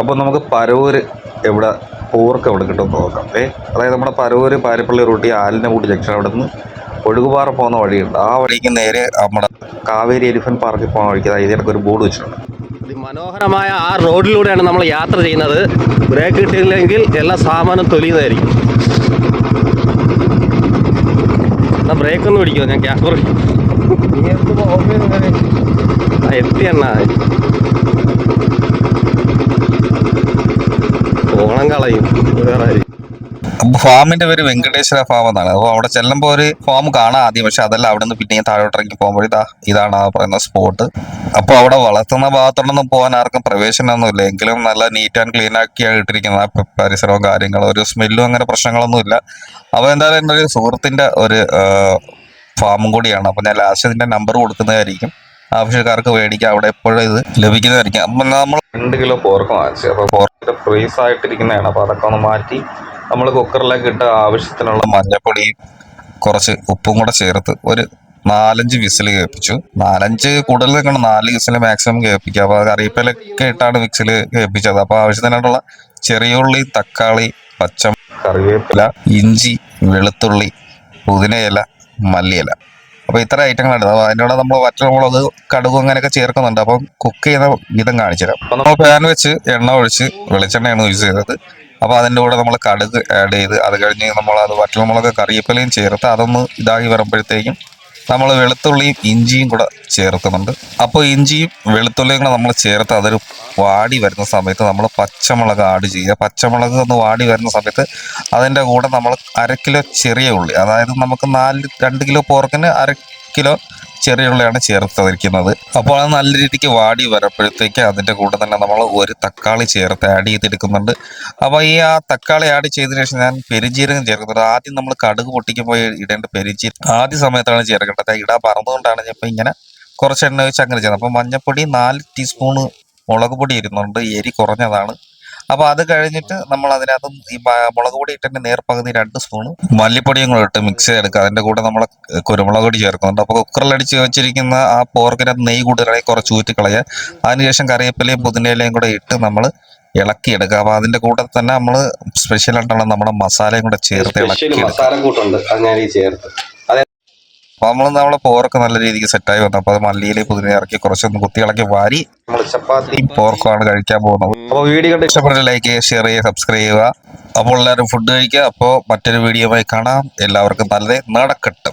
അപ്പോൾ നമുക്ക് പരവൂർ എവിടെ പോർക്ക് എവിടെ കിട്ടും നോക്കാം. ഏ അതായത് നമ്മുടെ പരവൂർ പാരിപ്പള്ളി റൂട്ടി ആലിനകൂടി ജംഗ്ഷൻ അവിടെ നിന്ന് ഒഴുകുപാറ പോകുന്ന വഴിയുണ്ട്. ആ വഴിക്ക് നേരെ നമ്മുടെ കാവേരി എലിഫന്റ് പാർക്കിൽ പോകുന്ന വഴിക്ക് അതായത് ഇതിനൊക്കെ ഒരു ബോർഡ് വെച്ചിട്ടുണ്ട്. മനോഹരമായ ആ റോഡിലൂടെയാണ് നമ്മൾ യാത്ര ചെയ്യുന്നത്. ബ്രേക്ക് കിട്ടിയില്ലെങ്കിൽ എല്ലാ സാമാനം തൊലിയുന്നതായിരിക്കും. എന്നാ ബ്രേക്ക് ഒന്ന് പിടിക്കുമോ ഞാൻ ക്യാമറ ആ എത്തി എണ്ണ കളയും. വേറെ ഫാമിന്റെ പേര് വെങ്കടേശ്വര ഫാം എന്നാണ്. അപ്പോൾ അവിടെ ചെല്ലുമ്പോൾ ഒരു ഫാം കാണാം ആദ്യം. പക്ഷെ അതല്ല അവിടെ നിന്ന് പിന്നെ താഴോട്ടിറങ്ങി പോകുമ്പോൾ ഇതാ ഇതാണ് ആ പറയുന്ന സ്പോട്ട് അപ്പോൾ അവിടെ വളർത്തുന്ന ഭാഗത്തോടൊന്നും പോകാൻ ആർക്കും പ്രവേശനമൊന്നുമില്ല. എങ്കിലും നല്ല നീറ്റ് ആൻഡ് ക്ലീൻ ആക്കിയാണ് ഇട്ടിരിക്കുന്നത്. ആ പരിസരവും കാര്യങ്ങളും ഒരു സ്മെല്ലും അങ്ങനെ പ്രശ്നങ്ങളൊന്നുമില്ല. അപ്പോൾ എന്തായാലും എന്റെ ഒരു സുഹൃത്തിന്റെ ഒരു ഫാമും കൂടിയാണ്. അപ്പോൾ ഞാൻ ലാസ്റ്റ് ഇതിന്റെ നമ്പർ കൊടുക്കുന്നതായിരിക്കും. ആവശ്യക്കാർക്ക് മേടിക്കാം അവിടെ എപ്പോഴും ഇത് ലഭിക്കുന്നതായിരിക്കും. അപ്പം നമ്മൾ രണ്ട് കിലോ പോർക്ക് വാങ്ങിച്ചു. അപ്പോൾ പോർക്കിന്റെ ഫ്രീസ് ആയിട്ടിരിക്കുന്നതാണ്. അപ്പോൾ അതൊക്കെ ഒന്ന് മാറ്റി നമ്മൾ കുക്കറിലേക്ക് ഇട്ട ആവശ്യത്തിനുള്ള മഞ്ഞപ്പൊടിയും കുറച്ച് ഉപ്പും കൂടെ ചേർത്ത് ഒരു നാലഞ്ച് വിസിൽ കേൾപ്പിച്ചു. നാലഞ്ച് കൂടുതൽ നിൽക്കണം നാല് വിസിൽ മാക്സിമം കേൾപ്പിക്കുക. അപ്പോൾ കറിവേപ്പിലൊക്കെ ഇട്ടാണ് വിസിൽ കേൾപ്പിച്ചത്. അപ്പോൾ ആവശ്യത്തിനായിട്ടുള്ള ചെറിയ ഉള്ളി തക്കാളി പച്ച കറിവേപ്പില ഇഞ്ചി വെളുത്തുള്ളി പുതിനയില മല്ലിയില. അപ്പോൾ ഇത്ര ഐറ്റങ്ങളാണ് അപ്പോൾ അതിന്റെ കൂടെ നമ്മൾ വറ്റൽമുളക് കടുകും അങ്ങനെയൊക്കെ ചേർക്കുന്നുണ്ട്. അപ്പം കുക്ക് ചെയ്യുന്ന വിധം കാണിച്ചു തരാം. അപ്പോൾ നമ്മൾ പാൻ വെച്ച് എണ്ണ ഒഴിച്ച് വെളിച്ചെണ്ണയാണ് യൂസ് ചെയ്തത്. അപ്പോൾ അതിന്റെ കൂടെ നമ്മൾ കടുക് ആഡ് ചെയ്ത് അത് കഴിഞ്ഞ് നമ്മൾ അത് വറ്റൽമുളക് കറിയപ്പലയും ചേർത്ത് അതൊന്ന് ഇതായി വരുമ്പോഴത്തേക്കും നമ്മൾ വെളുത്തുള്ളിയും ഇഞ്ചിയും കൂടെ ചേർക്കുന്നുണ്ട്. അപ്പോൾ ഇഞ്ചിയും വെളുത്തുള്ളിയും കൂടെ നമ്മൾ ചേർത്ത് അതൊരു വാടി വരുന്ന സമയത്ത് നമ്മൾ പച്ചമുളക് ആഡ് ചെയ്യുക. പച്ചമുളക് ഒന്ന് വാടി വരുന്ന സമയത്ത് അതിന്റെ കൂടെ നമ്മൾ അര കിലോ ചെറിയ ഉള്ളി അതായത് നമുക്ക് നാല് രണ്ട് കിലോ പോർക്കിന് അര കിലോ ചെറിയ ഉള്ളിയാണ് ചേർത്തിരിക്കുന്നത്. അപ്പോൾ അത് നല്ല രീതിക്ക് വാടി വരുമ്പോഴത്തേക്ക് അതിന്റെ കൂടെ തന്നെ നമ്മൾ ഒരു തക്കാളി ചേർത്ത് ആഡ് ചെയ്തെടുക്കുന്നുണ്ട്. അപ്പോൾ ഈ ആ തക്കാളി ആഡ് ചെയ്തതിനു ശേഷം ഞാൻ പെരിഞ്ജീരകം ചേർക്കുന്നുണ്ട്. ആദ്യം നമ്മൾ കടുക് പൊട്ടിക്കുമ്പോൾ ഇടേണ്ട പെരിഞ്ജീരകം ആദ്യ സമയത്താണ് ചേർക്കേണ്ടത്. ഇടാൻ പറഞ്ഞതുകൊണ്ടാണ് ഞാൻ ഇപ്പോൾ ഇങ്ങനെ കുറച്ച് എണ്ണ വെച്ച് അങ്ങനെ ചെയ്യുന്നത്. അപ്പോൾ മഞ്ഞൾപ്പൊടി നാല് ടീസ്പൂണ് മുളക് പൊടി ഇരുന്നുണ്ട് എരി കുറഞ്ഞതാണ്. അപ്പോൾ അത് കഴിഞ്ഞിട്ട് നമ്മൾ അതിനകത്ത് ഈ മുളക് പൊടി ഇട്ടിട്ട് നേർപ്പകുതി രണ്ട് സ്പൂണ് മല്ലിപ്പൊടിയും കൂടെ ഇട്ട് മിക്സ് ചെയ്തെടുക്കുക. അതിന്റെ കൂടെ നമ്മൾ കുരുമുളക് പൊടി ചേർക്കുന്നുണ്ട്. അപ്പോൾ കുക്കറിലടിച്ച് വെച്ചിരിക്കുന്ന ആ പോർക്കിനകത്ത് നെയ്യ് കൂടുതലായി കുറച്ച് ഊറ്റി കളയുക അതിനുശേഷം കറിവേപ്പിലയും പുതിനയിലയും കൂടെ ഇട്ട് നമ്മൾ ഇളക്കിയെടുക്കുക. അപ്പോൾ അതിന്റെ കൂടെ തന്നെ നമ്മൾ സ്പെഷ്യൽ ആയിട്ടുള്ള നമ്മുടെ മസാലയും കൂടെ ചേർത്ത് ഇളക്കി മസാല കൂട്ടുണ്ട് അത് ഞാൻ ഈ ചേർത്ത്. അപ്പൊ നമ്മൾ നമ്മളെ പോർക്ക് നല്ല രീതിക്ക് സെറ്റായി വന്നു. അപ്പൊ അത് മല്ലിയിൽ പുതിന ഇറക്കി കുറച്ചൊന്ന് കുത്തി ഇളക്കി വാരി നമ്മൾ പോർക്കാണ് പോർക്കുമാണ് കഴിക്കാൻ പോകുന്നത്. അപ്പോൾ വീഡിയോ കണ്ട് ഇഷ്ടപ്പെട്ട ലൈക്ക് ചെയ്യുക ഷെയർ ചെയ്യുക സബ്സ്ക്രൈബ് ചെയ്യുക. അപ്പോൾ എല്ലാവരും ഫുഡ് കഴിക്കുക. അപ്പോൾ മറ്റൊരു വീഡിയോയുമായി കാണാം. എല്ലാവർക്കും നല്ലതേ നടക്കട്ടെ.